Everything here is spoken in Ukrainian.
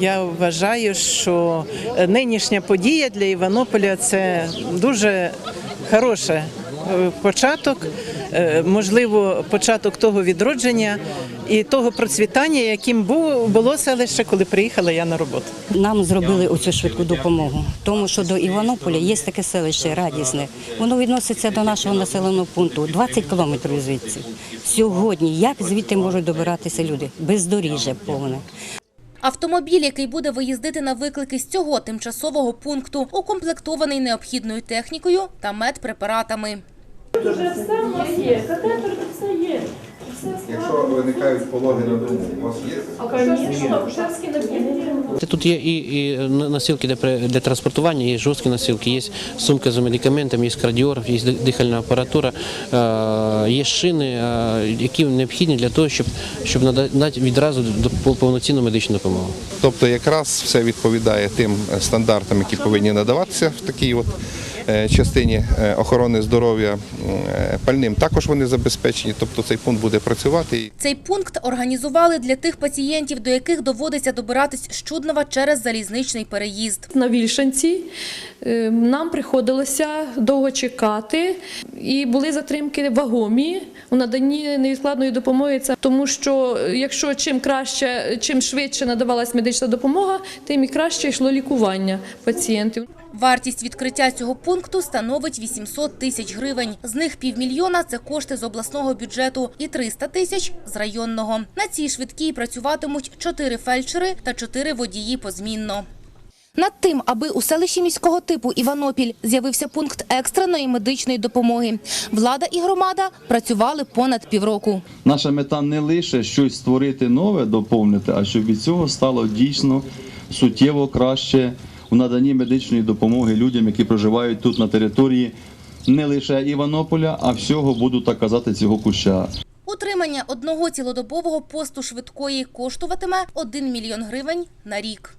Я вважаю, що нинішня подія для Іванополя це дуже хороший е, початок, е, можливо, початок того відродження і того процвітання, яким було селище, коли приїхала я на роботу. Нам зробили оцю швидку допомогу, тому що до Іванополя є таке селище радісне. Воно відноситься до нашого населеного пункту 20 кілометрів звідси. Сьогодні як звідти можуть добиратися люди? Бездоріжжя повне. Автомобіль, який буде виїздити на виклики з цього тимчасового пункту, укомплектований необхідною технікою та медпрепаратами. Вже все у нас є, катетер Якщо виникають пологи на дому, у вас є? Тут є і, і носилки для, для транспортування, є жорсткі носилки, є сумка з медикаментами, є кардіограф, є дихальна апаратура, е, є шини, е, які необхідні для того, щоб, щоб надати відразу повноцінну медичну допомогу. Тобто якраз все відповідає тим е, стандартам, які повинні надаватися в такій от частині е, охорони здоров'я. Е, Пальним також вони забезпечені, тобто цей пункт буде працювати. Цей пункт організували для тих пацієнтів, до яких доводиться добиратись з Чуднова через залізничний переїзд. На Вільшанці е, нам приходилося довго чекати, і були затримки вагомі у наданні невідкладної допомоги. Це тому, що е, якщо чим краще, чим швидше надавалась медична допомога, тим і краще йшло лікування пацієнтів. Вартість відкриття цього пункту становить 800 тисяч гривень. З них півмільйона – це кошти з обласного бюджету і 300 тисяч – з районного. На цій швидкій працюватимуть 4 фельдшери та 4 водії позмінно. Над тим, аби у селищі міського типу Іванопіль з'явився пункт екстреної медичної допомоги. Влада і громада працювали понад півроку. Наша мета не лише щось створити нове, доповнити, а щоб від цього стало дійсно суттєво краще у наданні медичної допомоги людям, які проживають тут на території не лише Іванополя, а всього буду так казати цього куща. Утримання одного цілодобового посту швидкої коштуватиме 1 мільйон гривень на рік.